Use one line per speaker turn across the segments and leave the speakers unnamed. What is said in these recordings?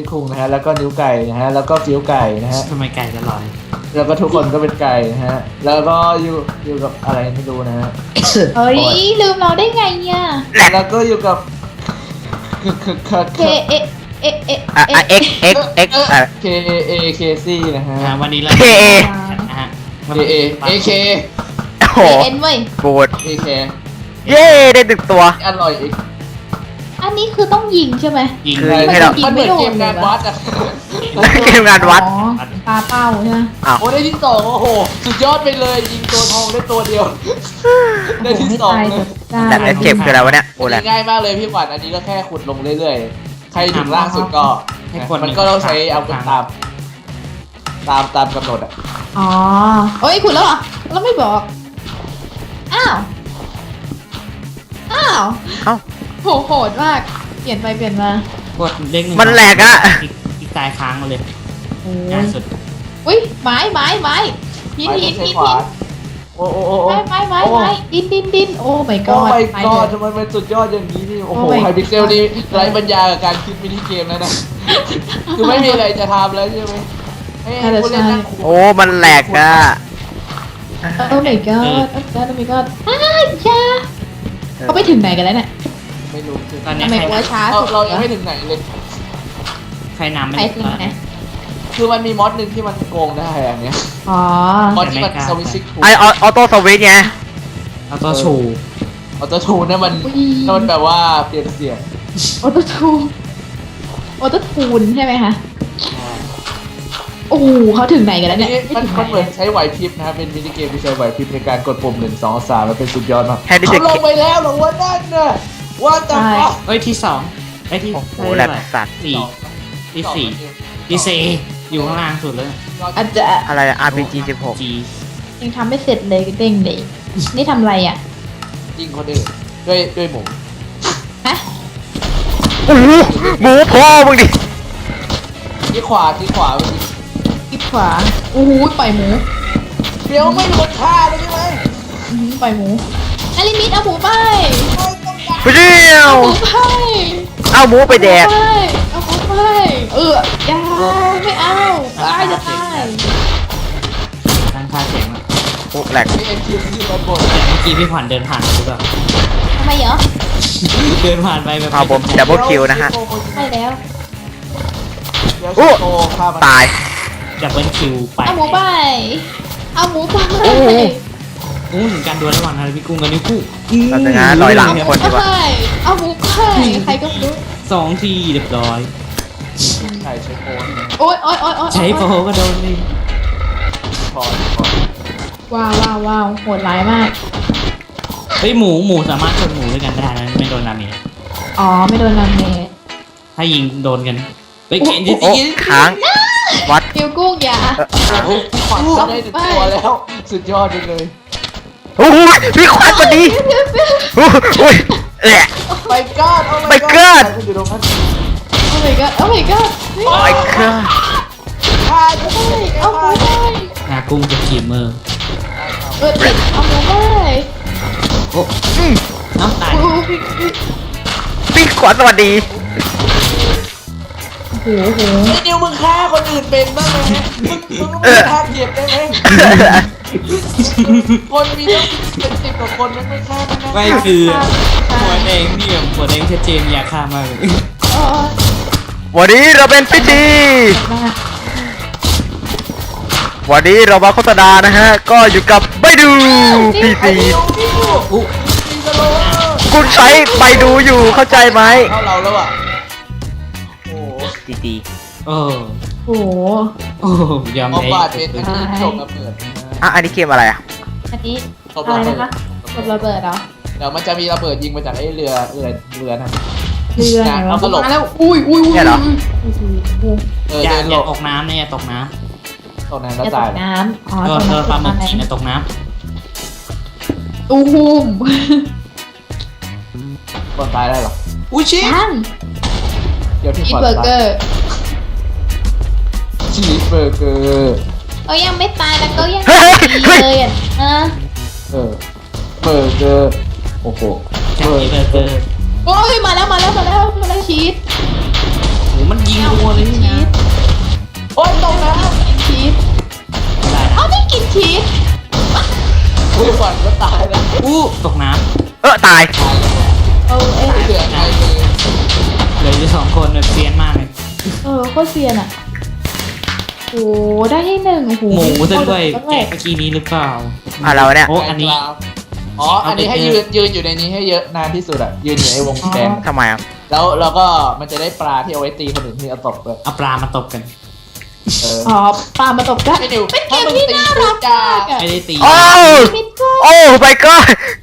ซี่คุงนะฮะแล้วก็นิ้วไก่นะฮะแล้วก็ฟิวไก่นะฮะ
ทำไมไก่ตลอด
แล้วก็ทุกคนก็เป็นไก่นะฮะ แล้วก็อยู่อยู่กับอะไรไม่รู้นะฮะ
เฮ้ยลืมเราได้ไงเนี่ย
แล้วก็อยู่กับคือคือคือ
เคเอเอเอ
อะ
เอ
อะ x x x อะ
K A K C นะฮะ
อ่าวันนี้เรา
K A
นะฮะ
K A A K
โอ้โห
เอ็นเว้ย
โบด
A K
เย้ได้ตึกตัว
อร่อยอีก
อันนี้คือต้องยิงใช่ไหม
ยิง
คือ
เลย
ให้เรา
มันเหมือนเกมงานวัดอะ
เกมงานวัด
อ๋อปลาเป้าใช่ไหม
อ้าว
โอ้ได้ที่สองโอ้โห สุดยอดไปเลยยิงตัวทองได้ตัวเดียว ได้ที่สองเลย
แต่เอฟเก็บคืออะไรวะเนี่ย โอ้แหละ
ง่ายมากเลยพี่ขวัญอันนี้ก็แค่ขุดลงเรื่อยๆ ใครถึงล่างสุดก็มันก็ต้องใช้เอาตาม ตามตามกำหนดอะ
อ๋อเอ้ยขุดแล้วเหรอแล้วไม่บอก อ้าว อ้าว
เอ้า
โหโหดมาก เปลี่ยนไปเปลี่ยนมา ก
ดเลขหนึ่ง
มันแหลกอะ
อีกตายค้างมาเลย
โอ้
ง่ายยสุด
อุ้ยไม้ไม้ไม้หิน
ไป
หิน
ใช้
หิน
ขวา
หิน
โอ้โอ้โอ้โอ้
ไม้ไม้ไม้ไม้ดินดินดินโอ้ my
โอ้
god
ไม่
ไป
ก็
เลย
ทำไมมันสุดยอดอย่างนี้นี่ โอ้โห
Oh my
ไฮพิกเซลนี่ไร้ปัญญากับการคิดมินิเกมแล้วนะ คือไม่มีอะไรจะทำแล้วใช่ไหมให้ให้ผู้เล่นนั่ง
โอ้ มันแหลกอะ
โอ้ my god โอ้ my god โอ้ my god อ้าวอยาเขาไปถึงไหนกันแล้วเนี่ย
ไม่รู้คือ
ตอนนี้
ทำไม
ใคร
กลัวช้า
เรา
สุด
เรา
เหร
ยัง
อ
ไม่ถึงไหนเลย
ใครนำไม่
ใคร
ได้
ถึงไหน
คือมันมีมอดหนึ่งที่มันโกงได้อันเนี้ย
อ๋อ
มอดที่มันสวิตช์ซิกทู
ไอออโต้สวิตช์ไง
แล้วก็ชู
ออโต้ทูนั่นมัน
อุ้ย
นั่นมันแบบว่าเปลี่ยนเสียง
ออโต้ทูนออโต้ทูนใช่ไหมคะ โอ้โหเขาถึงไหนกันแล้ว
อัน
เนี่ย
นี้มันมันเหมือนใช้ไหวพริบนะครับเป็นมินิเกมที่ใช้ไหวพริบในการกดปุ่มหนึ่งสองสามมันเป็นสุดยอดมาก
แทนที่จะ
เขาลงไปแล้วเหรอว่านั่นน่ะ ว่าแต่
ใช่
ว่า
เอ้ยที่สองไอ้ยที่
โอ้โห
ได้
แหลก
เท่าไหร่
สัตว์
สี่ที่สี่ที่สี่อยู่ข้างล่างสุดเลย
อาจจะ
อะไรอะ RPG 16
จี
ยังทำไม่เสร็จเลยเด้งเลยนี่ทำอะไรอะ
ยิงคนอื่นด้วยด้วยหมู
ฮะ
โอ้โหหมูพ่อมึงดิ
ที่ขวาที่ขวาเมื่อกี้
คลิกขวาโอ้โหปล่อยหมู
เดี๋ยวไม่โดนฆ่าเลยใช่ไหม
อื้อหือปล่อยหมูอาลิมิตเอาหมูไป
ไม่ ต้องการ
ไปเดียว
เอาหมูไป
เอาหมูไปแดก
เอาหมูไปเอออย่าไม่เอาตายจะตาย
ตั้งค่าเสียงอะ
โอ้แหลก
ไอเอ็นทีที่มันบ่น
แต่เมื่อกี้พี่ขวัญเดินผ่านหรือเปล่า
ทำไมเหรอ
เดินผ่านไปแบบ
เอาผมดับเบิลคิวนะฮะ
ใช่แล้ว
เดี๋ยว
โอ้
โตฆ่ามัน
ตาย
ดับเบิลคิวไป
เอาหมูไปเอาหมูไป
โอ้โห
อู้ถึงการดวลระหว่างนาฬิกุ้งกับนิ้วคู่
เราจะงานลอยหลังคนดี
เอา
กว่า
ไปเอาหมูไปใครก็ไม่รู้
สองทีเรียบร้อย
ใช่ใช้โคนนะ
โอ๊ยโอ๊ยโอ๊ยโอ๊ย
ใช้โปรก็โดนนี่
พอพอ
ว้าวว้าวว้าวโหดร้ายมาก
เฮ้ยหมูหมูสามารถชนหมูด้วยกันได้นะไม่โดนดาเมจ
อ๋อ ไม่โดนดาเมจ
ถ้ายิงโดนกันเฮ้ยเกนจิ
โอ้
จิ
ค้าง วัด
นิ้วกุ้งอย่า
โอ้พี่ขวัญก็ได้ถึงตัวแล้ว สุดยอดไปเลย
โอ้โหพี่ควันพอดีโอ้โหแหละ
ไปก้อนโอ้
My God
อยู่ตรงนั้น
โอ้ my god โอ้ my god
โอ้ยเครื่อง
ฆ่าจะ
เฮ้ยเอาหมูไป
นากุ้งเป็นกีมเมอร์
เออติดเอาหมูไป
โอ้น้ำตาย
โอ้โห
พี่ขวัญสวัสดี
โอ้โห
ไอ้นิวมึงฆ่าคนอื่นเป็นบ้างไหมมึงมึง
เอ
ไม่
อ
ฆ่าเกียบได้ไหมคนมีต้องเป็นสิบกว่าคนมันไม่ฆ่ามันนะ
ไม่คือหัวแดงนี่แบบหัวแดงชัดเจนอยากฆ่ามากเลย
โอ้ย
วันนี้เราเป็นพิธี
มาก
วันนี้เรามาโฆษณานะฮะ ก็อยู่กับไปดูพี
ไอ้
ซี
นิวนิว
อู้
มีสโลว์
คุณใช้ไปดูอยู่เข้าใจไหม
เข้าเราแล้วอะโอ้โห
ดีดี
โอ้
โอ้โห
โอ้ยอม
เอา
แพ้
บาดเป็นอันนี้จบระเบิด
อะอันนี้เกมอะไรอะ
อันนี้
จบ
อะไร
ระเบิด
นะคะ กดระเบิดเหรอ
เดี๋ยวมันจะมีระเบิดยิงมาจากไอ้เรือเรือเรือนะ
เรือไหน
เอา
วะ
ตลก
มาแล้วอุ้ยอุ้ยอุ้ย
เนี่ยเหรอ
อุ้ยอุ้ยอุ้ย
เออ
อย่า
เดิน
อ
หล
ย่า
บ
ตกน้ำเนี่ยตกน้
ตรงนั้น
อ
แล้ว
ย่าต
ตาย
กน้ำอ๋อำ
โด
ต
น
ก
โดนปลา
น้ำ
หมึก
ตก
กิน
น้
นะตกน้ำ
ตู้หุ้ม
คนตายได้เหรอำ
อุ้ยชิ
ยัง
เดี๋ยวที่
อี
ขวัญ
เบอร์เกอร์
ชีสเบอร์เกอร์
ก็ยังไม่ตายแล้วก็ยัง
เฮ้ย
ดีเลยอะนะ
เออเบอร์เกอร์โอ้โห
จากนี้เบอร์เกอร์
โอ้ยมาแล้วมาแล้วมาแล้วมาแล้วชีส
ม
มันยิงรัวเลยนี่
ชี
นะ
ส
โอ๊ยตกน้
กินชีส
อะไร
เอ้า
นะ
ไม่กินชีสำ
พี่ขวัญก็ตายแล้ว
อู้ตกน้
เออตาย
ตายแล้ว
เออเอ้ย
ไม่เหลือใครเลยำ
เหลืออยู่สองคนแบบเซียนมากเลย
เออโคตรเซียนอะโอ้ได้ที่หนึ่งโอ้โห
หมูซะด้วย
โคตร
แกะเมื่อกี้นี้หรือเปล่า
อะไรวะเนี่ย
โอ้อันนี้
อ๋อ อันนี้ให้ยืนยืนอยู่ในนี้ให้เยอะนานที่สุดอะยืนอยู่ในวงแดง
ทำไมอะ
แล้วแล้วก็มันจะได้ปลาที่เอาไว้ตีคนอื่นที่เอาตบเลย
เอาปลามาตบกัน
เออ
อ๋อปลามาตบกัน
ไม่นิว
เป็นเกมที่น่ารักมากอะ
ไม่ได้ตี
โอ้
มิดก็
โอ้ไปก็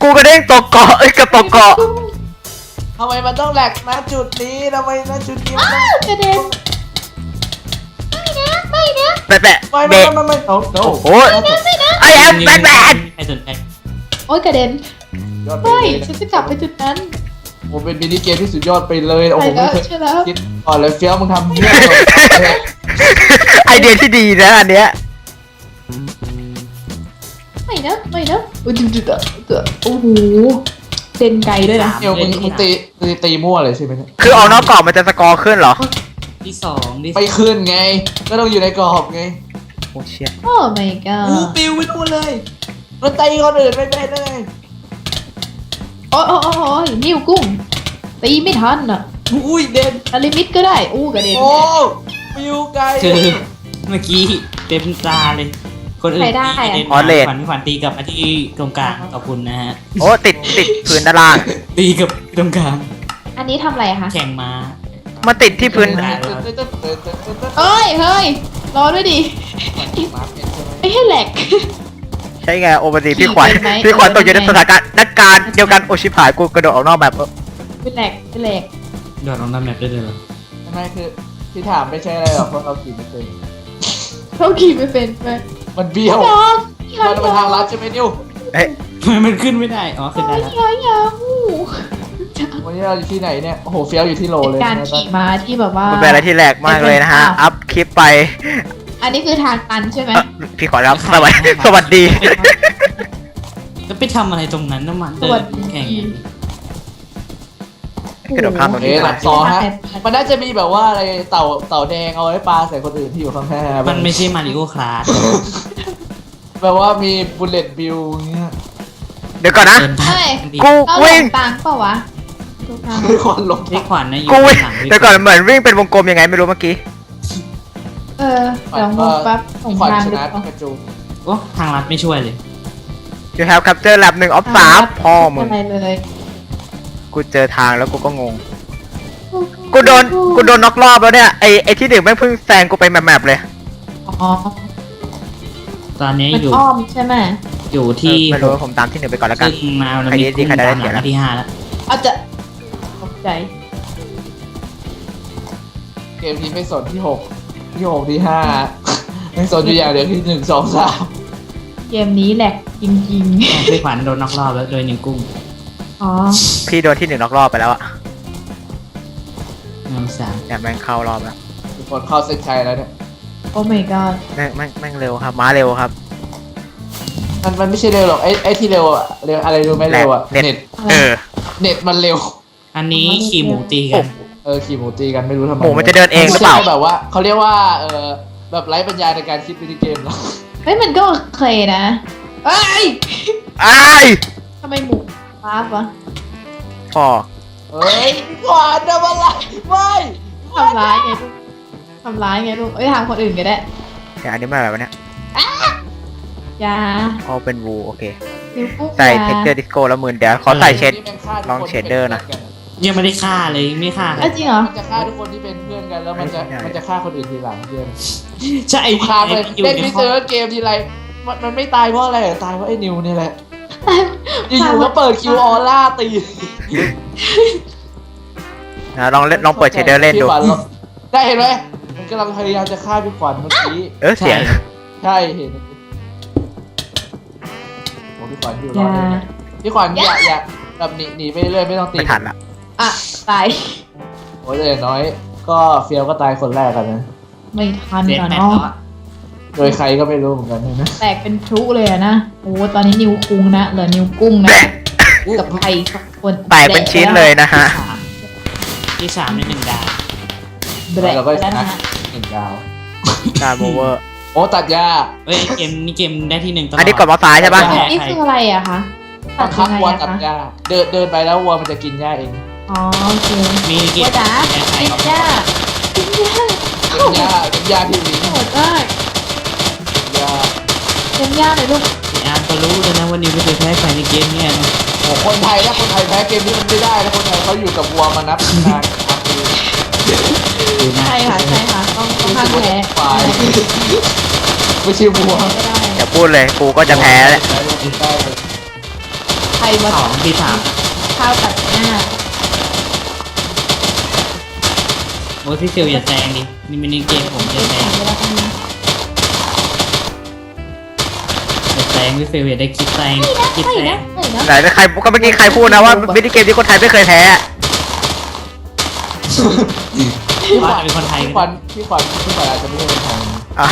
กูกระเด้งตกเกาะเอ้ยกระตกเกาะ
ทำไมมันต้องแหลกนะจุดนี้ทำไมนะจุดนี้มันต้อง
อ้าวกระเด็นไม่นะไม่นะ
แปะแปะ
ไม่
เบ
ไม่ะไม่ไม่โอ้โห
โอ้ยไอแอมแบทแมน
ใครสนใจ
โอ้ยกระเด็น
ยอดไป
เฮ้ย
เลย
ฉันจะกลับไปจุดนั้น
ผมเป็นมินิเกมที่สุดยอดไปเลยโอ้
ไป
โห
แล้
ไม่
ว
เคย
ใช่แล้ว
คิดก่อนเลยเฟี้ยวมึงทำเยี่ยมเลย
ไอเดียที่ดีนะอันเนี้ย
ไม่นะไม่นะโอ้ยจุดจุดอะเกือบโอ้โห เด่นไกลด้วยนะ
เดี๋ยวมึงมึงตีตีตีมั่วเลยใช่ไหมเนี่ย
คือออกนอกเกาะมันจะสกอร์ขึ้นเหรอ
ที่สองที่
ไม่ขึ้นไง ก็ต้องอยู่ในกรอบไง
โอ้เชี่ย
โอ้ my
กู
god
ปิวไปนู่นเลยมันตีคนอื่นไม่เป็นเลย
โอ้ยโอ้ยโอ้ยโอ้ยนิ้วกุ้งตีไม่ทันอะ
อุ้ยเด่น
นาลิมิตก็ได้อู้กระเด็น
โอ้ปิวไกล
คือเมื่อกี้เต็มตาเลย คนอื่น
ใครได้อะ
ตี
อ๋อเลด
ขวัญขวัญตีกลับมาที่ตรงกลางขอบคุณนะฮะ
โอ้ติดติดพื้นด้านล่าง
ตีกับตรงกลาง
อันนี้ทำอะไรอะคะ
แข่งมา
มาติดที่พื้น
เอ้ย เฮ้ย รอด้วยดิ ไม่ให้แหลก
ใช่ไงโอปติพี่ขวัญ
ขี่ไปไหม
พี่ขวัญ
เออ
ตกอยู่ในสถานการณ์นักการณ์เดียวกันโอชิผายกูกระโดดออกนอกแบบเออ
เป็นแหลกเป็นแหลก
โดดลงน้ำแมปได้เลยเหรอ
ไม่คือที่ถามไม่ใช่อะไรหรอกเพราะเราขี่ไม่เป็น
เขาขี่ไม่เป็นไห ม
มันเบี้ยว
ยอมยอ
มั
ม
นเป็นทางลัดใช่ไหมนิว
เอ้ย
ทำไมมันขึ้นไม่ได้ อ๋อขึ้นได้แล้ว
ยอมยอมอู้
วันนี้เราอยู่ที่ไหนเนี่ย โอ้โหเฟี้ยวอยู่ที่โล
เป็น
เลย
การ
นะ
ขี่ม้าที่แบบว่า
มันเป็นอะไรที่แหลกมากเลยนะฮะ อัพคลิปไป
อันนี้คือทางตันใช่ไหม
เอ่อพี่ขอรับ สวัสดี สวัสดี
จะไปทำอะไรตรงนั้นน้ำมัน
ส
เดิ
วัส
น
ดี
แข่ง
กระโดดข้ามตรง
เอ๊ะ
นี้
หลังซอฮะ มันน่าจะมีแบบว่าอะไรเต่าเต่าแดงเอาไว้ปลาใส่คนอื่นที่อยู่ข้างหน้า
มั
มัน
ไม่ใช่มาริโอคลาส
แบบว่ามีบุลเลตบิลเงี้ย
เดี๋ยวก่อนนะ
เดินผ่าน
กู
เราหล
วิ่ง
งตังเปล่าวะดูทาง
คือคนลง
พี่ขวัญนะอยู่
กูวิ่ง
หลัง
เดี๋ยวก่อนเหมือนวิ่งเป็นวงกลมยังไงไม่รู้เมื่อกี้
เออเดี๋ยวงงแป๊บของ
ขวัญ
ทาง
ช
ดู
นะ
ก่อน
กระจู
โอ้ทางลัดไม่ช่วยเลย
You have capture lab หนึ่งออฟสามพ่อมึง
อะไรเลย
กูเจอทางแล้วกูก็งง กูโดน กูโดนน็อกรอบแล้วเนี่ย ไอไอที่หนึ่งแม่งเพิ่งแซงกูไปแมปๆเลย
อ๋อ
ตอนนี้
มัน
อยู่
อ้อมใช่ไหม
อยู่ที่
เออไม่รู้ผมตามที่หนึ่งไปก่อนแล้วกัน
ซึ่งมาแล้ว
ใคร
มี
ดี
กุ้ง
ใครได้
ตามห
เสี
ลั
ย
ง
นะ
ที่ห้าแล้ว
อาจจะตกใจ
เกมนี้ไม่สนที่หกที่หกที่ห้าไม่สนอยู่อย่างเดียวที่หนึ่งสองสาม
เกมนี้แหลกจริง
พี่ขวัญโดนน็อกรอบแล้วโดยนิวกุ้ง
ๆ อ๋อ
พี่โดนที่หนึ่งน็อกรอบไปแล้วอะ
งามสาม
เนี่ยแม่งเข้ารอบแล้ว
ทุกคนเข้าเส้นชัยแล้วเนี่ย
โอ้ my god
แม่งแม่งแม่งเร็วครับ ม้าเร็วครับ
มันมันไม่ใช่เร็วหรอกไอ้ไอ้ที่เร็วอะเร็วอะไรรู้ไหมเร็วอะ
เน็ต
เน็ต
เออ
เน็ตมันเร็ว
อันนี้ขี่หมูตีกัน
เออขี่หมูตีกันไม่รู้ทำไม
หมูมันจะเดินเองหรือเปล่า
ไม่ใช่แบบว่าเขาเรียกว่าเออแบบไร้ปัญญาในการคิดวิธีเกมหรอก
เฮ้ยมันก็โอเคนะเอ้ย
อ้าย
ทำไมหมู ฟ้าบวะ
พ่อ
เฮ้ยพี่ขวานทำอะไรไม่
ทำร้ายไงลูกทำร้ายไงลูกเอ้ยทำคนอื่นก็ได้
เนี่ยอันนี้มาแบบวะเนี่ย
อยา
อ๋อเป็นวูโอเค
นิ้วกุ้ง
ใส่
อยา
เทคเจอร์ดิสโก้แล้วหมื่นเดี๋ยวขอใส่เชด
นี่แม่ฆ่าทุก
ลอง
คน
เชดเดอร์นะ
ยังไม่ได้ฆ่าเลยไม่ฆ่าเล
เอ้ย
ย
จริงเหรอ
มันจะฆ่าทุกคนที่เป็นเพื่อนกันแล้วมันจะ
ใช่
มันจะฆ่าคนอื่นทีหลังเพื่อน
ใช่
ทุกครั้งเลย
อยู่
เล่น
ใน
มิ
ห้
เซ
อ
องร์เกมทีไรมันมันไม่ตายเพราะอะไรอะตายเพราะไอ้นิวนี่แหละ อ
ตาย
ยู่ๆก็เปิดคิวออร่าตี
นะลองเล่นลองเปิดเชดเดอร์เล่นดู
พี่ขวัญได้เห็นไหมมันกำลังพยายามจะฆ่าพี่ขวัญเมื่อกี้
เออเสียง
ใช่เห็นโอ้พี่ขวัญอยู่ร
อ
อด
ย่า
เลยนะพี่ขวัญอย่าอย่าแบบหนีหนีไปเรื่อยไม่ต้องตี
ไม่ทันละ
อะตาย
โอ้ยแต่อย่างน้อย ก็เฟียวก็ตายคนแรกกันนะ
ไม่ทัน
เด็ด
ก่อน
แมท
เนาะ
แล้วอะ
โดยใครก็ไม่รู้เหมือนกันนะ
แตกเป็นพลุเลยอะนะโอ้ตอนนี้นิ้วคุงนะเหลือนิ้วกุ้งนะกับใครสักคน
แตกเป็นชิ้นเลยนะฮะ
ที่สามในหนึ่งดาว
แบร
แล้วเราก็ช
แล้ว
นะ
นะฮะ
หนึ่งดาว
การโมเวอร์
โอ้ตัดหญ้า
เฮ้ยเกมนี่เกมได้ที่หนึ่งตลอด
อันนี้กดมาซ้ายใช่ปะ
แพ้
นี่คืออะไรอะคะตั
บั
ด
งคั
ยั
บ
งไง
วัว
อะ
ตัด
คะ
หญ้าเดินเดินไปแล้ววัวมันจะกินหญ้าเอง
อ๋อโอเค
มีเก
วั
ม
วจ๋า
แพ้ใคร
กินหญ้ากินหญ้า
กินหญ้ากินหญ้าที่วิ่ง
โหดมาก
หญ้า
กินหญ้าเลยลูก
อาร์มก็รู้แล้วนะว่านิวไม่เคยแพ้ใครในเกมเนี่ยนะ
โอ้คนไทยถ้าคนไทยแพ้เกมนี้มันไม่ได้นะคนไทยเขาอยู่กับวัวมานับนานครับคือ
ดูนะ
ใช่ค่ะใช่ค่ะต้องต้องห้ามแพ้
ควายไม่ใช่วัว
ไม่ได้
อย่าพูดเลยกูก็จะแพ้แหละ
ได้เลย
ใครมา
สองที่สาม
ข้าวตัดหน้า
โอ้พี่ฟิลอย่าแซงดินี่มินิเกมผมจะแซง
เวลา งาน
อย่าแซงพี่ฟิลอย่าได้คิดแซงคิด
ไม่
แซ
นะ
ง
ไม่นะ
ไหนใครก็เมื่อกี้ใครพูดนะว่าวิดีเกมที่คนไทยไม่เคยแพ้อะ
พี่ขวัญ
เป็นคนไทย
พี่ขวัญพี่ขวัญพี่ขวัญอาจจะไม่ใช่คนไทย
อะ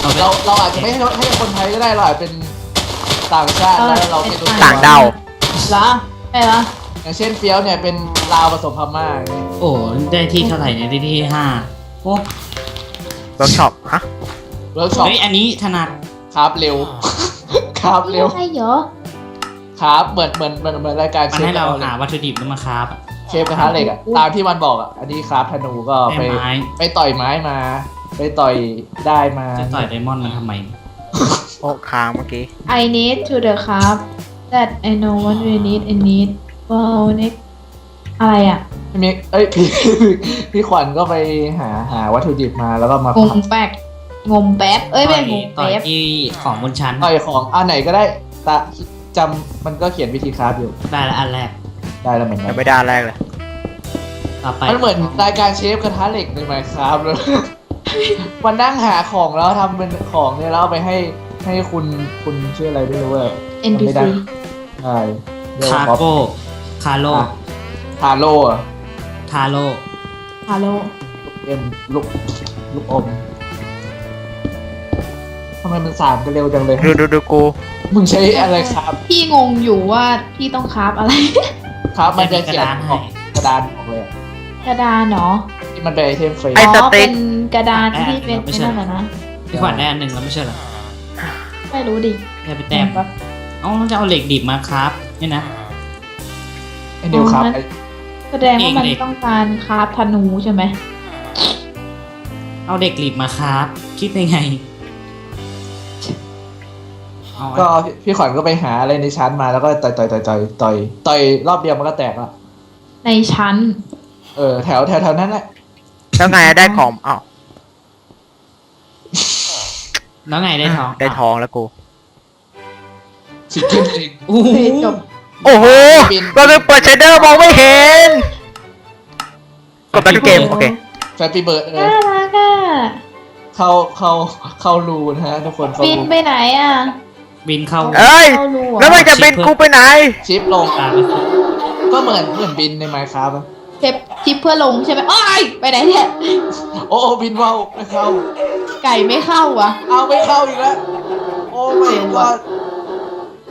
เอาไป
เราเราอาจจะไม่ให้ให้คนไทยก็ได้เราอาจเป็นต่างชาติแล้วเราไม่รู้
ต่างดาว
เหรอใช่เหรอ
อย่างเช่นเฟี้ยวเนี่ยเป็นลาวผสมพม่าไง
โอ้ได้ที่เท่าไหร่เนี่ยได้ที่ห้าโอ้
เวิร์กช็อปฮะ
เวิร์กช็อป
เฮ้ยอันนี้ถนัด
ครับเร็ว ครับเร็ว
ไม่เหรอ
ครับเหมือนเหมือนเหมือนเหมือนรายการ
มัน
เชฟ
ให้เรา
กะทะหล็
หากวัตถุดิบแล้วมาคราฟอะ
เชฟกระทะเหล็กอะตามที่มันบอกอะอันนี้ครับธนูก็
ได้
ไป
ไม้
ไปต่อยไม้มา ไปต่อยได้มา
จะต่อยไดมอนด์มันทำไม
โอ้ค้างเมื่อกี้
I need to the cup that I know what we need I need well next อะไรอะ
พี่มิกเอ้ยพี่พี่ขวัญก็ไปหาหาวัตถุดิบมาแล้วก็มาง
งแป๊ก งมแป๊บ เอ้ย
ต่
ไม่
อย
งง
ต่อย
แป๊บ
ที่ของบนชั้น
ต่อยของอันไหนก็ได้ตาจำมันก็เขียนวิธีคราฟอยู่
ได้แล้วอันแรก
ได้แล้วเหมือนกั
ยัง
น
ไม่ได้อันแรกเลย
ต่อไป
มันเหมือนรายการเชฟกระทะเหล็กในไมคราฟเลย มันนั่งหาของแล้วทำเป็นของเนี่ยแล้วเอาไปให้ให้คุณคุณชื่ออะไรไม่รู้อะ
NPC
ไม่ได้ ใช่เรียก
คา
ว่า
โก้คาโล
อะทาโร่อะ
ทาโล
ฮัลโหล
ลูกเอ็มลูกลูกอมทำ ไมมันสามกันเร็วจังเลย
ดูดูดูกู
มึงใช้อะไรครับ
พี่งงอยู่ว่าพี่ต้องคราฟอะไร
ครับมันจะ
กระ
เขียน
ดาน
อ
ให้
อกกระดานออกเลยอะ
กระดานเนาะ
ที่มันเป็นไอเทมฟรี
ไอ้
อ๋
ส
อ
ติ๊
เป็
ก
นกระดานที่เป็นไอ้นั่นน่ะนะ
พี่ขวัญได้อันหนึ่งแล้วไม่ใช่เหรอ
ไม่รู้ดิ
แค่ไปแต้มเอ้าจะเอาเหล็กดิบมาครับเนี่ยนะ
ไอนิวครับไอ้
แสดงว่ามัน
เอก
ต้องการคราฟธนูใช่ไหม
เอาเด็กดิบมาครับ คิดยังไงเอา
ก็พี่พี่ขวัญก็ไปหาอะไรในชั้นมาแล้วก็ต่อยต่อยต่อยต่อยต่อยต่อยรอบเดียวมันก็แตกละ
ในชั้น
เออแถวแถวแถวนั้นแหละ
แล้วไงได้ของอ้าว
แล้วไงได้ทอง
ได้ทองแล้วกู
ชิคเก้นเอง
โอ้โห
โอเคจบ
โอ้โหเราไปเปิดเชดเดอร์มองไม่เห็นกดไปทุกเกมโอเค
แฟปปี้เบิร์ดเล
น่ายรักอะ
เข้าเข้าเข้ารูนะฮะทุกคนเข้า
บิน
รู
ไปไหนอะ
บินเข้า
เอ้ย
เข้ารูเหรอ
แล้วมันจะบินกูไปไหน
ชิปลง
ตาไปสิ
ก็เหมือนเหมือนบินในไมค์ครับ
เทปทิปเพื่อลงใช่ไหมอ้ายไปไหนเนี่ย
โอ้โอ้บินว่าวไม่เข้า
ไก่ไม่เข้าอะ
เอาไม่เข้าอีกแล้ว โอ้ไม่ก็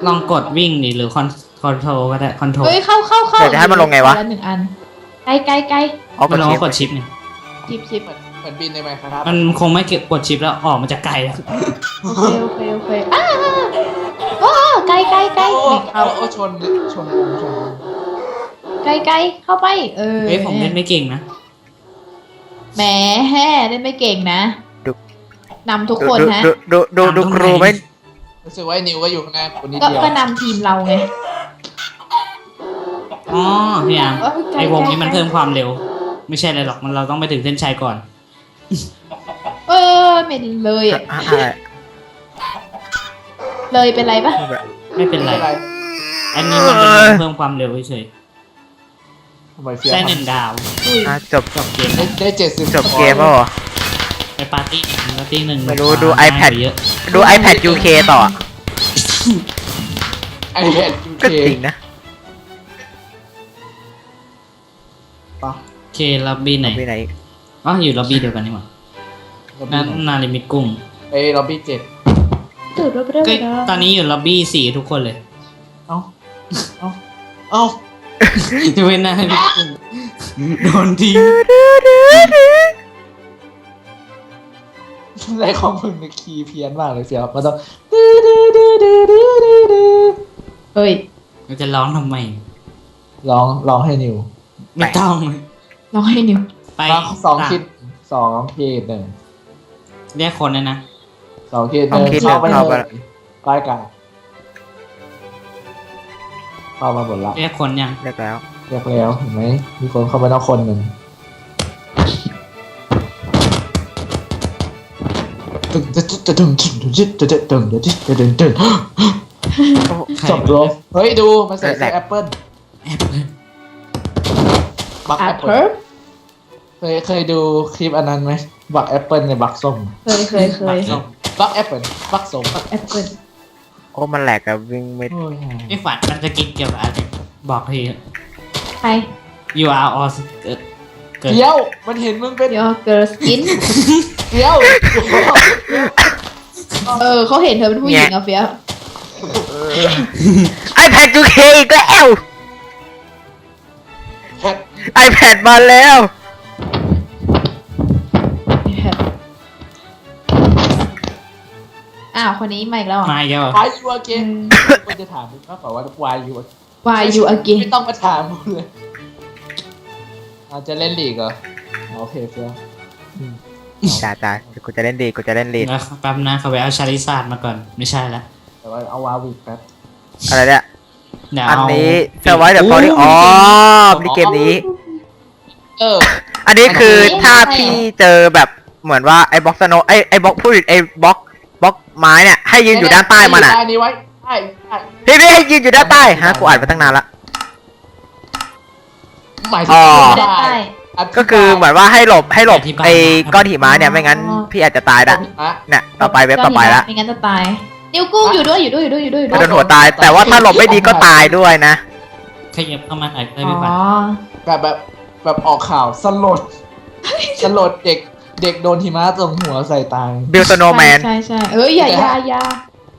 ลองกดวิ่งดิหรือคอนคอนโทรก็ได้คอนโทร
เฮ้ยเข้าเข้าเข้า
เดี๋ยวจะให้มันลงไงวะ
คนลหนึ่งอันไกลไกลไกล
เอาก
มั
ด
นลอง
ชิป
กดชิปเนี่ย
จิบจิบ
เหมือนเหมือนบินในไมค์ครับ
มันคงไม่เก็บกดชิปแล้วออกมาจากไกลแล้ว
โอเคโอเคโอเคอ้าอ้าไกลไกลไกล
โอ้
ไม่
โอ้
เข้า
โอ้ชนชนวงชนวง
ไกลไกลเข้าไป เออ
เฮ้ยผมเล่นไม่เก่งนะ
แหมแฮ่เล่นไม่เก่งนะนำทุกคน
ดู
ฮะ
ดูดูดูดูครูไม่
รู้สึกว่าไอ้นิวก็อยู่ข้างหน้าคนนี้
ก็
เดียว
ก็นำทีมเราไง
อ๋อพี่อาร์ม
เอ้ยไกล
ไอวงนี้
ไกล
มันเพิ่มความเร็ว ไม่ใช่อะไรหรอกมันเราต้องไปถึงเส้นชัยก่อน
เออไม่เลยอะ
อะอะไร
เลยเป็นไรปะ
ไม่เป็นไร
ไม่เป็นไร
อันนี้มันเป็นเพิ่มความเร็วเฉย
ทำไมเฟี้ยว
ได้หนึ่งดาว
อุ้ย
อะจบ
จบเกม
ได้ได้เจ็ดสิบ
จบเกมแล้วเหรอ
ไปปาร์ตี้ปาร์ตี้หนึ่ง
ไม่รู้ดู
ง่าย
iPad
กว่าเยอะ
ดู iPad UK ต่อ
ไอแพดยู
ก็
เค
จริงนะ
ปะ
โอเคล็อบบี้ไหน
ไปไหน
อ๋ ออยู่ล็อบบี้เดียวกันนี่หว่านานาลิมิตกุ้ง
ไอล็อบบี้เจ็ด
ตื่นเร็วเร็ว
ก็
เร็ว
ตอนนี้อยู่ล็อบบี้สี่ทุกคนเลย
เอ้าเอ้าเอ้า
จะเป็นนาลิมิตกุ้งโดนที
อะไรของมึงในคีย์เพี้ยนมากเลยเสียวมันต้องดื้อดื้อดื้อดื้อดื้อดื้อดื้อ
เฮ้ย
เราจะร้องทำไม
ร้องร้องให้นิว
ไม่ต้อง
ลองให้นิว
ไป
ร้องสองคิดสองขีดหนึ่ง
เรียกคนนะนะ
สองขีดห
สอง
นึ่ง
ขีด
เข้าไป
หนึ่งเข้าไป
เลยใกล้กันเข้ามาหมดละ
เรียกคนยัง
เรียกแล้ว
เรียกแล้วเห็นไหมมีคนเข้าไปนอกคนหนึ่งตึงตึงตึงตึงตึงตึงตึงตึงตึงตึงตึงตึง
ใคร
จบลงเฮ้ยดูมันใส่เสื้อแอปเปิ้ล
แอปเปิ้ล
บัก
อะ
แอป
เพิ
เปิ้ล
ร์
เคยเคยดูคลิปอันนั้นไหมบักแอปเปิ้ลในบักส้ม
เคยเคยเคย
บักแอปเปิ้ลบักส้ม
แอปเปิล
โอ้มันแหลกอะวิ่งไม่
โอ้ย
ไอ้ฝันมันจะกินเกี่ยวกับอะไรบอกที
ใคร
you are all เกิดเกิด
เดี๋ยวมันเห็นมึงเป็น
เดี๋ยวเกิร์ลสกิน
เดี๋ยว
เออเขาเห็นเธอเป็นผู้หญิงอะเฟีย
ไอแพดจูเคอีกแล้ว
แพท
ไอแพดมาแล้ว
คนนี้มาอีกแล้วเหรอ
มาเยอะ
วายยูอเกนมันจะถามมึงมากกว่าว่าวายยู
Why you again
ไม่ต้องมาถามมึงเลยอาจจะเล่นลีกเหรอโอเคเฟียวอืม
จ้าจ้าเดี๋ยวกูจะเล่นดีกูจะเล่นลีด
แล้วแป๊บนะเขาไปเอาชาริซาร์ดมาก่อน ไม่ใช่ละ
แต่ว่าเอาวาวิกแป๊บ
อะไรเนี่ย
เดี๋ยว
อัน
เอา
นี้เซอร์ไว้เดี๋ยวพอดีอ๋อมินิเกมนี้
เออ
อันนี้คือ
อันนี้
ถ้า
ใช่
พี่เจอแบบเหมือนว่าไอ้บล็อกสโนไอ้ไอ้บล็อกพูดผิดไอ้บล็อกบล็อก ไม้เนี่ยให้ยืนอยู่ด้านใต้มันอะ
ได้นี้ไว้ใต้ใต้
พี่พี่ให้ยืนอยู่ด้านใต้ฮะกูอ่านมาตั้งนานละ
หมายถึ
อ๋
ง
อ
ด้านใต้
ก็คือเหมือนว่าให้หลบให้หลบไอ้ก้อนหิมะเนี่ยไม่งั้น
อ๋อ
พี่อาจจะตายละ
อะ
เนี่ยต่อไปเว็บต่อไปละ
ไม่งั้นจะตาย นิวกุ้งอยู่ด้วยอยู่ด้วยอยู่ด้วยอยู่ด้วยอยู่
ไม่
ด้
โด
วย
นหัวตาย แต่ว่าถ้าหลบไม่ดีก็ตายด้วยนะ
ขยับเข้ามาหน่อยได้
อ๋
ไหมฝัน
อ
แบบแบบแบบออกข่าวสลด สลดเด็ก เด็กโดนหิมะตรงหัวใส่ตาย
บิลสโนแมน
ใช่ใช่เอ้ยอย่าอย่าอย่า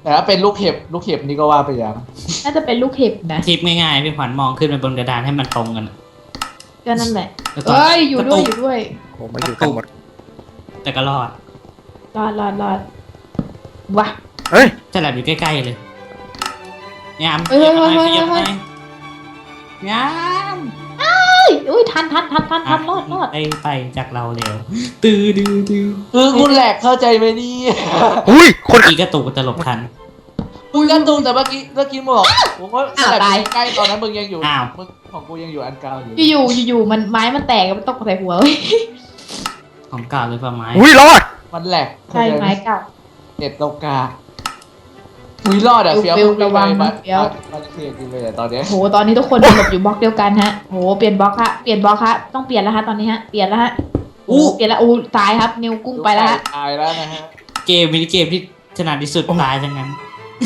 แต่ถ้าเป็นลูกเห็บลูกเห็บนี่ก็ว่าไปอย่าง
น่าจะเป็นลูกเห็บนะ
คลิปง่ายๆพี่ขวัญมองขึ้นไปบนกระดานให้มันตรงกัน
ก็นั่นแหละ
แล้วก็
เอ้ยอยู่ด้วย
ก
อ
ระตุก
ยู่ด้วย
โอ้มาอยู่กันหมด
แต่ก็รอด
รอดรอดรอดว้า
เฮ้ย
จะแหลบอยู่ใกล้ๆเลยงาม
เฮ้
ข
ย
ยับหน่อย
เฮ้
ข
ย
ยับหน่อย
เฮ้ย
งาม
เฮ้ ยอุ้ยทันทันทันทันทันรอดรอด
ไปไปจากเราเร็วตื้อดื้อดื้อ
คือคุณแหลกเข้าใจไหมนี่
อุ้ยคน
อีกระตุกจะหลบทัน
คุณกันตูนแต่เมื่อกี้เมื่อกี้มึงบอกผมว่า
อ้าว
แหลก
ตาย
ใกล้ตอนนั้นมึงยังอยู่
อ้าว
มึงของกูยังอยู่อันเก่าอยู่
อยู่อยู่อยู่ๆมันไม้มันแตกมันตกใส่หัวเว้ย
ของเก่าหรือเปล่าไม้
อุ้ยรอด
มันแหลก
ใช่ไม้เก่า
เน็ตโลกา อุ้ยรอดอะ
ฟิ
เฟี้ยว
วระวังนะ
มา
เฟี้ยว
มาเคลียร์จริงเลยอะตอนเนี้ย
โหตอนนี้ทุกคนหลบอยู่บล็อกเดียวกันฮะโหเปลี่ยนบล็อกฮะเปลี่ยนบล็อกฮะต้องเปลี่ยนแล้วฮะตอนนี้ฮะเปลี่ยนแล้วฮะอู้เปลี่ยนแล้วอู้ตายครับนิวกุ้งไปแล้วฮะ
ตายแล้วนะฮะ
เกมมินิเกมที่ถนัดที่สุดตายจังงั้น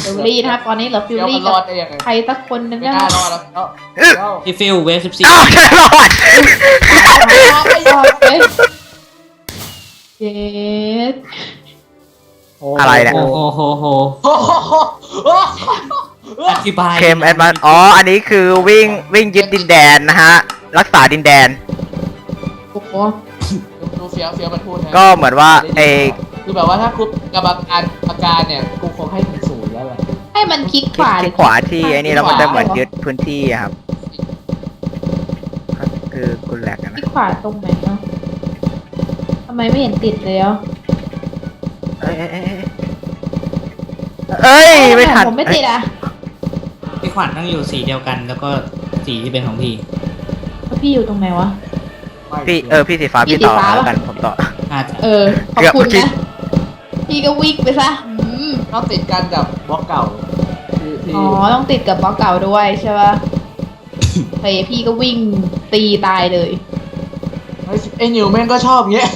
ฟิลลี่นะครับตอนนี้เหลือฟิล
เฟี้ยว
ลี่
มันร
กั
อบดได้ยังไง
ใครสักคนหนึง
ไม่
นะ
น่า
ฮะ
รอดแล้วเฟี้ยวเฟี้ยว
พี่ฟิลเวฟสิบสี่
อ้าวแค่รอด
รอดเว้ยเจ็ด
อะไรเนี่ย
โอ้โหโหโห
โอ้โหโอ้โห
อธิบาย
เคมแอดวานอ๋อ อันนี้คือวิ่งวิ่งยึดดินแดนนะฮะ รักษาดินแดน
โอ้โห
ดูเฟี้ยวเฟี้ยวมันพูดนะ
ก็เหมือนว่าไอ้
คือแบบว่าถ้ากูกรรมการอาการเนี่ยกูคงให้ถึงศูนย์แล้วแหละ
ให้มันคลิกขวาหรื
ที่
อ
ขวาที่ไอ้นี่แล้วมันจะเหมือนยึดพื้นที่อะครับก็คือคุณแหลกอะ
คลิ
นะ
กขวาตรงไหนเนาะทำไมไม่เห็นติดเลยอะ
เอ้ยไม่ทัน
ผมไม่ติดอะ
พี่ขวัญต้องอยู่สีเดียวกันแล้วก็สีที่เป็นของพี่
แล้วพี่อยู่ตรงไหนวะ
พี่เออพี่สีฟ้า
พี่
พี่ต่อ
ฟ้า
แล้วกันผมต่อ
อาจจะ
เออ ขอบ
เกือบ
คุณ
เมื่อกี้
นะ พี่ก็วิ่งไปซะอืม
ต้องติดกันกับบล็อกเก่าที่ที่
อ๋อ ต้องติดกับบล็อกเก่าด้วยใช่ปะ เฮ้ยพี่ก็วิ่งตีตายเลย
ไอ้ไอ้นิวแม่งก็ชอบเงี้ย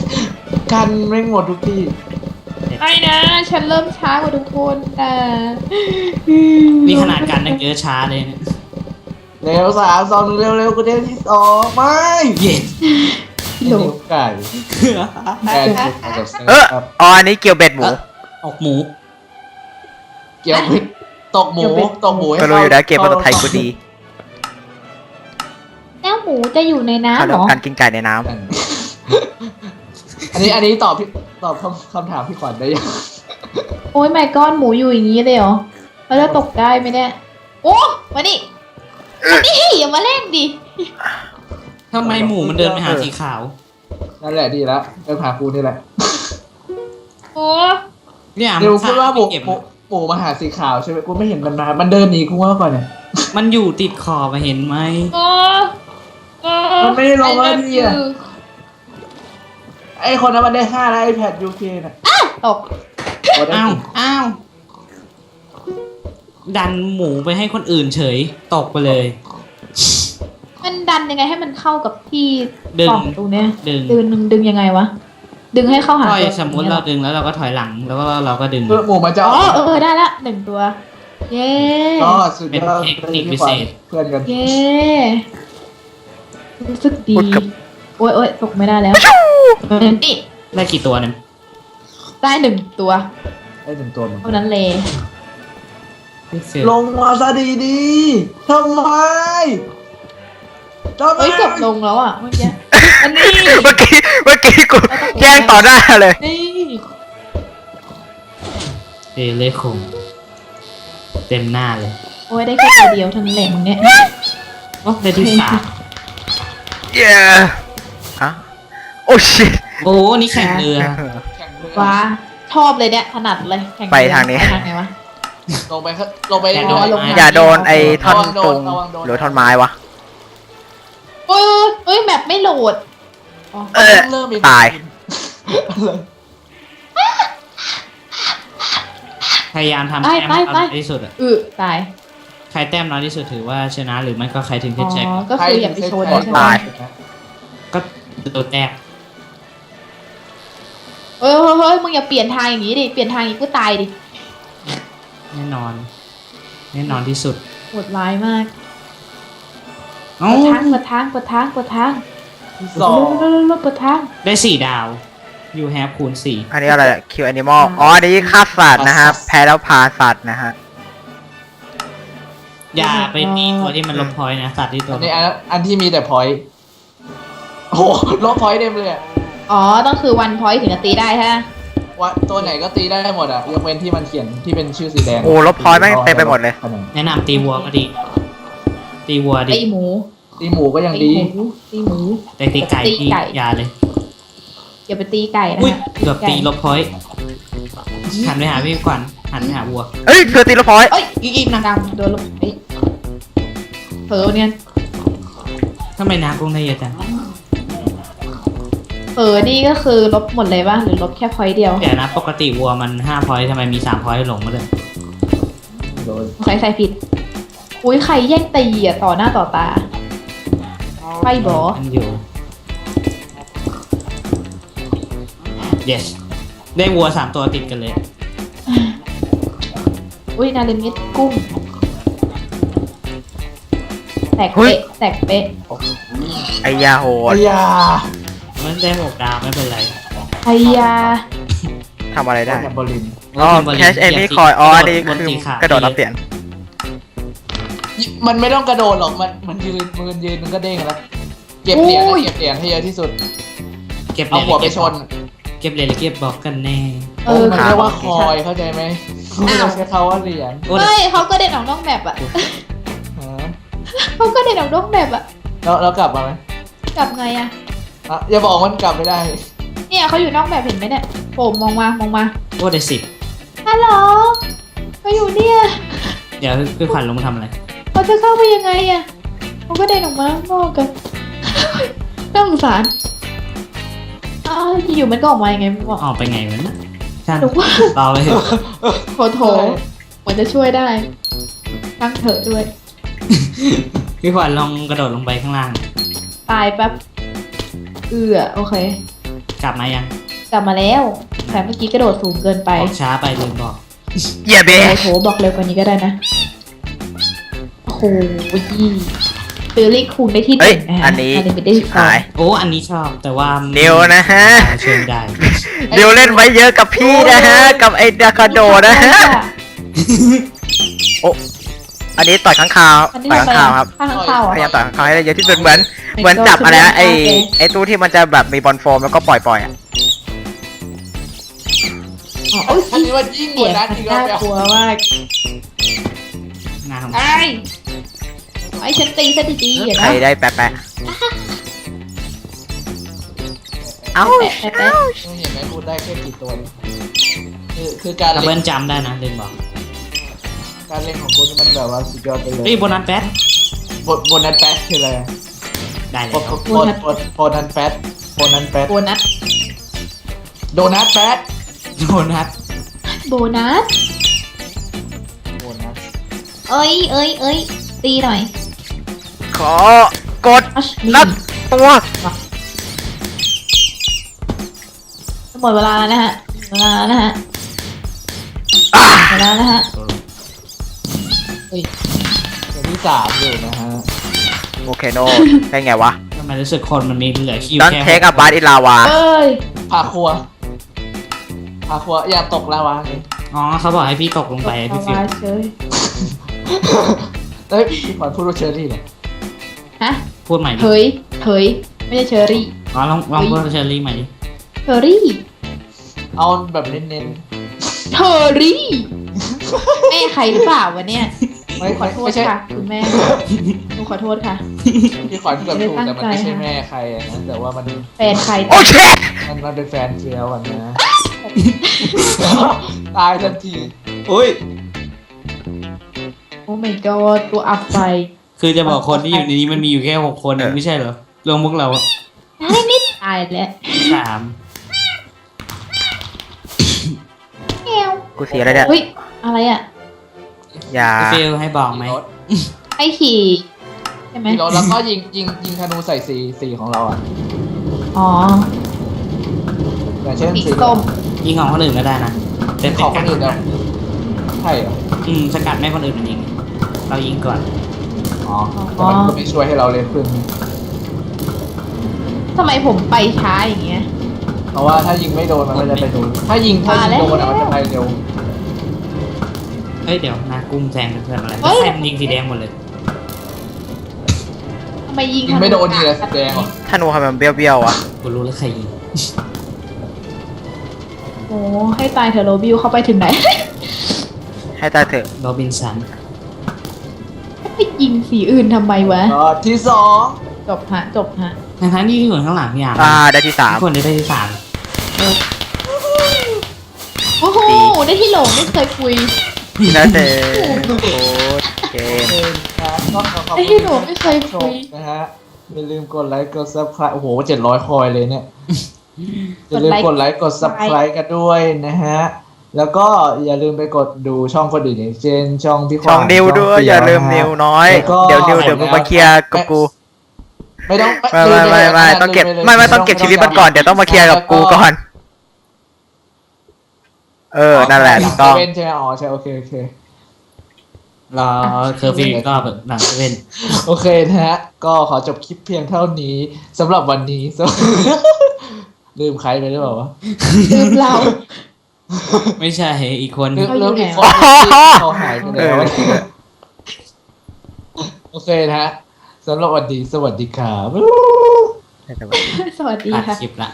กันแม่งหมดทุกที่
ไม่นะ ฉันเริ่มช้ากว่าทุกคนนะ
มีขนาดกันนังเยอะช้าเลยเนี่ย
เร็วสามสองหนึ่งเร็วเร็วกูได้ที่สองไม่
เย็น
ไอ้นิวไก่แอนสุดกับเซ
เออ
ครับ
อ๋ออันนี้เกี่ยวเบ็ดหมู
ออกหมู
เกี่ยวพิษตกหมูตกหมูให้
ก็รู้อยู่แล้วเกมภาษาไทยกูดี
แล้วหมูจะอยู่ใน
เขา
น้ำ
เรี
เห
ย
ร
ก
อ
การกินไก่ในน้
อันนี้อันนี้ตอบพี่ตอบคำคำถามพี่ขวัญได้ยัง
โอ้ยไม่ก้อนหมูอยู่อย่างนี้เลยเหรอเราจะตกได้ไหมเนี่ยโอ้มานี่มานี่อย่ามาเล่นดิ
ทำไมหมูมันเดินไปหาสีขาว
นั่นแหละดีแล้วเดินหากูนี่แหละ
โอ้
เนี่ย
เดี๋ยว
มัน
พูดว่าหมู
เก็บ
หมูหมูมาหาสีขาวใช่ไหมกูไม่เห็นมันมามันเดินหนีกูว่าก่อนเนี่ย
มันอยู่ติดขอบมาเห็นไหม
โอ้โอ้
มันไม่ได้ลงมา
ไอ้
ดีอะ
คือ
ไอคนนั้นมันได้ห้าแล้วไอแพดยูเคน่ะ
ตก
โได้
อ้าว
สิ
อ้าวดันหมูไปให้คนอื่นเฉย ตกไปเลย
มันดันยังไงให้มันเข้ากับที่
ดึง
กล่องตรงเนี้ย
ดึง
ดึงดึงดึงยังไงวะ ดึงให้เข้าหา
ค่อย
ตัว
สมมติเราดึงแล้วเราก็ถอยหลังแล้วก็เราก็ดึง
เออหมูมันจะ
อ๋อเออเออได้ละหนึ่งตัว เย้
ก็สุดยอด
เป็นเทคนิคพิเศษ
เพื่อนกัน
เย้รู้สึกดี
พูดกับ
โอ้ยโอ้ยตกไม่ได้แล้ว เออนี่
ได้กี่ตัวเนี่ย
ได้หนึ่งตัว
ได้หนึ่งตัวมัน
เท่านั้นเลย
ลงมาซะดีดีๆทำไมทำไม
เอ้ยเกือบลงแล้วอะเมื่อกี้อันนี้
เมื่อกี้เมื่อกี้กูแย่งต่อหน้าเลย
นี่
เดเลคงเต็มหน้าเลย
โอ้ยได้แค่ตัวเดียวเท่านั้นแหละมึงเนี่ย
โอ้ได้ที่สาม
เย้ฮะ โอ้ชิต
โอ้นี่แข่งเรือ
แข่งเรือ
ว้าชอบเลยเนี่ยถนัดเลยแข่ง
ไปทางนี้
ไปทางไหนวะ
ลงไปข้างลงไป
อย่าโดน
ลง
ไม้
อย่าโดนไอ้ท่อน
ระวังโด
ตร
น
ง
ระวังโดน
หรือท่อนไม้วะ
เอ้ยเอ้ยแมปไม่โหลดอ๋อ
เออ
เริ่มมี
ตาย
เลย
พยายามทำแต้มให้น้อยที่สุดอะ
อือตาย
ใครแต้มน้อยที่สุดถือว่าชนะหรือไม่ก็ใครถึง
อ๋
เส้นชัย
อก็คืออย่าไปชน
ใคร
ใช่ไหม
ตาย
ก็ตัวแต้ม
เฮ้ยเฮ้ยเฮ้ยมึงอย่าเปลี่ยนทางอย่างนี้ดิ เปลี่ยนทางอย่างนี้กูตายดิ
แน่นอน แน่นอนที่สุด
โหดร้ายมาก
เอ้าก
ดทางกดทางกดทางกดทาง
ที่สอง
เร็วเร็วเร็วเร็วกดทาง
ได้สี่ดาว you have คูณสี่
อันนี้อะไรคิวแอนิมอลอ๋ออันนี้ฆ่าสัตว์นะครับแพ้แล้วพาสัตว์นะฮะ
อย่าไปตีตัวที่มันลบพอยต์นะ สัตว์ที่ตัว
อันนี้อันอันที่มีแต่พอยต์โอ้โหลบพอยต์เต็มเลยอะ
อ๋อ ต้องคือวันพอยต์ถึงจะตีได้ฮะ
ว่าตัวไหนก็ตีได้หมดอะยกเว้นที่มันเขียนที่เป็นชื่อสีแดง
โอ้ลบพอยต์แม่งเต็มไปหมดเลย
แนะนำตีวัวก็ดี ตีวัวดี
ตีหมู
ตีหมูก็ยัง
ตี
ดี
หมูตีหมู
แต่ตีไก่
ตี
ที่
ไก่
อยาเลย
อย่าไปตีไก่นะ
อุ้ย
ฮะ
เกือบตีลบพอยต์หันไปหาพี่ขวัญหันไปหาวัว
เอ้ยเกือบตีลบพอยต์
เอ้ยอีกอีกนะดำโดนลงไปเผลอเนี่ย
ทำไมน้ำลงได้เยอะจัง
เผลอนี่ก็คือลบหมดเลยป่ะหรือลบแค่พอยต์เดียว
เดี๋ยวนะ ปกติวัวมันห้าพอยต์ทำไมมีสามพอยต์หลงมาเลย
โดน
ใส่ใส่ผิด อุ้ยใครแย่งตีอะต่อหน้าต่อตา ไปบอ
มันอยู่ yes ได้วัวสามตัวติดกันเลย
อุ้ยนาริมิตกุ้ง แตก
เฮ้ย
เป๊ะแตกเป๊ะ
ไอยาโห
โอ้
ด
ยยา
มันได้หกดาวไม่เป็นไร
ไฮยา
ทำอะไรได้
แทมโบลิน
อ๋อแคชเอมี่คอยอ๋ออันนี้
บน
คือ
สีขาว
กระโดดรับเปลี่ยน
มันไม่ต้องกระโดดหรอกมันมันยืนมือยืนมันก็เด้งแล้วเก็บเหรียญ
อุ้ย
เก็บเหรียญให้เยอะที่สุด
เก็บเห
เอา
รียญ
หัวไปชน
เก็บเหรียญหรือเก็บบอกกันแน่
เออ
มันเรียกว่าคอยเข้าใจไหมไม่
อ้าว
ใช่เขาว่าเหรียญ
โอ้ย
เฮ้ยเขาก็เด่นออกนอกแมปอะ
ฮะ
เขาก็เด่นออกนอกแมปอะ
แล้วแล้วกลับมาไหม
กลับไงอะ
อะอย่าบอกว่ามันกลับไม่ได้
เนี่ยเขาอยู่นอกแมปเห็นไหมเนี่ยผมมองมามองมา
โอ้ได้สิบ
ฮัลโหลเขาอยู่เนี่ย
เดี๋ยวพี่ขวัญลงมาทำอะไร
เขาจะเข้าไปยังไงอะเขาก็เดินออกมาข้างนอกกัน น่าสงสารอ้าวอยู่ๆมันก็ออกมายังไงไม่บอก
ออกไปไงวะเนะช่าง
หนูว่า
ต่อไปเถอะ
โถโถเหมือนจะช่วยได้ตั้งเถอะด้วย
พี่ขวัญลองกระโดดลงไปข้างล่าง
ตายแป๊บ เอือโอเค
กลับมายัง
กลับมาแล้วแต่เมื่อกี้กระโดดสูงเกินไป
ออกช้าไปลืมบอก
เย่เบ
โอ้โหบอกเร็วกว่านี้ก็ได้นะโอ้โหยี่ฟิลลิ่งคุงได้ที่ห
เอ้ย
นึ่งนะฮะ
อันนี้
อันนี้ไม่ได้
หาย
โอ้อันนี้ชอบแต่ว่า
เดี๋ยวนะฮะ
เชิญได้
เดี๋ยวเล่นไว้เยอะกับพี่นะฮะ กับไอ้ดากาโดนะฮะ โอ้ อันนี้ต่อยข้างคาว
อันนี้
ต่อย
ทำ
ข้าง
ไม
คาว
อะ
ครับ
ข้างข้าว
พยายาม
อะ
ต่อยข้างคาวให้ได้เยอะที่สุดเหมือนเหมือนจับอะไรนะไอ้ไอ้ตู้ที่มันจะแบบมีบอลโฟมแล้วก็ปล่อยปล่อยๆอะ
อ๋อโอ้ย
อันนี้มันยิ่งก
เสีย
ว่างนั้น
มัน
อีก
น่า
แล้ว
กลัวมาก
งานของ
ไอ้ไอ้ฉันตีซะดีๆอย่า
ใคร
นะ
ได้แปะแปะเอ้า
แปะแปะแปะ
ไม่เห็นไหมพูดได้แค่กี่ตัวเองคือคือการ
ดับ
เล่
เบิ
น
ลจำได้นะลืมบอก
การเล่นของคุณนี่มันแบบว่าสุดยอดไปเลย
เฮ้ยโบนัสแป๊ด
บทบทนั้นแป๊ดคืออะไร
ได้เล
บ
ย
ทบทบทบทนั้นแป๊ดบทนั้นแป๊ด
โบนัส
โดนัทแป๊ด
โบนัส
โบนัส
โดนัท
เอ้ยเอ้ยเอ้ยตีหน่อย
ขอกด
อัชมี
นัดตัว
หมดเวลาแล้วนะฮะหมดเวลาแล้วนะฮะ
อะ
หมดเวลาแล้วนะฮะ
เฮ้ยตัวที่สามอยู่นะฮะ
โอเคโนได้ไงวะ
ทำไมรู้สึกคนมันมีเหลือคิว
ดอน
แค่
เทคอับบาร์อิลาวา
เอ้ย
พาครัวพาครัวอย่าตกลาวาเลย
อ๋อเขาบอกให้พี่ตกลงไปพี่ฟิว
เอามาเฉย
เฮ้ยพี่ขวัญพูดว่าเชอรี่เนี่ย
ฮะ
พูดใหม่ดิ
เฮ้ยเฮ้ยไม่ใช่เชอรี่
อ๋อลองลองพูดเชอรี่ใหม่ดิ
เชอรี่
เอาแบบเน้น
เชอรี่แม่ใครหรือเปล่าวะเนี่ย
ๆ ไม่
ขอ
ไม่
โทษ
ไม่ใช่
ค่ะ คุณแม่หนูขอโทษค่ะ
พี่ขวัญเกือบถูกแต่มันไม่ใช่
ไม่ได้ตั้งใจ
แม่ใครอะนะแต่ว่ามัน
แฟนใคร
โอเค
มันมันเป็นแฟนเจียวกันนะ ตายทันที
อุ้ย
โอ้ my god ตัวอับไป
คือจะบอกคนที่อยู่ในนี้มันมีอยู่แค่หกคนเองไม่ใช่เหรอรวมพวกเราอะ
ตายนิดตายแล้ว
สาม
แมว
กูเสียแล้วเนี่ย
เฮ้ยอะไรอะ
อย่า
พี่ฟิวให้บอกไหม
รถ
ไอ้ขี่ใช่ไหม
มีรถแล้วก็ยิงยิงยิงธนูใส่สีสีของเราอะ
อ๋อ
อย่างเช่น
สี
สี
ส้ม
ยิงของคนอื่นก็ได้นะแต่
ข
เป็
อง
น
ค
การ
นอื่นอะใช่เหรอ
อืมสกัดไม่ให้คนอื่นมันยิง เรายิงก่อน
อ๋อแต่มันก็ไม่ช่วยให้เราเร็วขึ้น
ทำไมผมไปช้าอย่างเงี้ย
เพราะว่าถ้ายิงไม่โดนมันก็จะไปโดนถ้ายิงถ้ายิงโดนอะมันจะไปเร็ว
เฮ้ยเดี๋ยวนา กุ้งแซงเพื่อนอะไร
เฮ้ย
แซงยิงสีแดงหมดเลย
ทำไมยิง
ยิงไม่โดนยิงเลยสีแดงเหรอ
ธนูทำไมมันเบี้ยวๆวะ
กูรู้แล้วใครยิง
โอ้ให้ตายเถอะโรบิวเข้าไปถึงไหน
ให้ตายเถอะ
โรบินสัน
ไปยิงสีอื่นทำไมวะ
รอบที่สอง
จบฮะจบฮะ
ทั้งๆที่อยู่ข้างหลังพี่อาร์ม
อ่าได้ที่สาม
ทุกคนได้ได้ที่สาม
โอ้โหได้ที่โหลไม่เคยคุย
นะเจโค้ดเกม
เองครับต้องขอขอบ
ไอ้
คุ
ที่
ณ
หนูไม่เคย
ช
คุ
ม
ย
นะฮะอย่าลืมกดไลค์กดซับสไครต์โอ้โหเจ็ดร้อยคอยเลยเนี่ยอย่าลืมกดไลค์กดซับสไครต์กันด้วยนะฮะ แล้วก็อย่าลืมไปกดดูช่องคนอื่นอย่างเช่นช่องพี่ขวัญ
ช่องนิวด้วย อย่าลืมะ
ฮะ
นิวน้อย
แล้วก็
เดี๋ยวนิวเดี๋ยวมึงมาเคลียร์กับกู
ไม่ต้อง
ไม่ไม่ไม่ไม่ต้องเก็บไม่ไม่ต้องเก็บชีวิตมันก่อน เดี๋ยวต้องมาเคลียร์กับกูก่อน เออ นั่นแหละถูกต้อง
เซเว่นใช่ไหมอ๋อใช่โอเคโอเค
รอเคอร์ฟิวก็แบบหนังเว่น
โอเคนะฮะ ก็ขอจบคลิปเพียงเท่านี้สำหรับวันนี้ลืมใครไปหรือเปล่าวะ
ลืมเรา
ไม่ใช่อีกคน
ลืม
เขาอยู่
ลืมอีก
ไหน
คน
วะ
ที่เขาหายไปไหนวะ
เออ
โอเคนะฮะสำหรับวันนี้สวัสดีครับ
สวัสดี
ตัด
ค่ะ
คลิปละ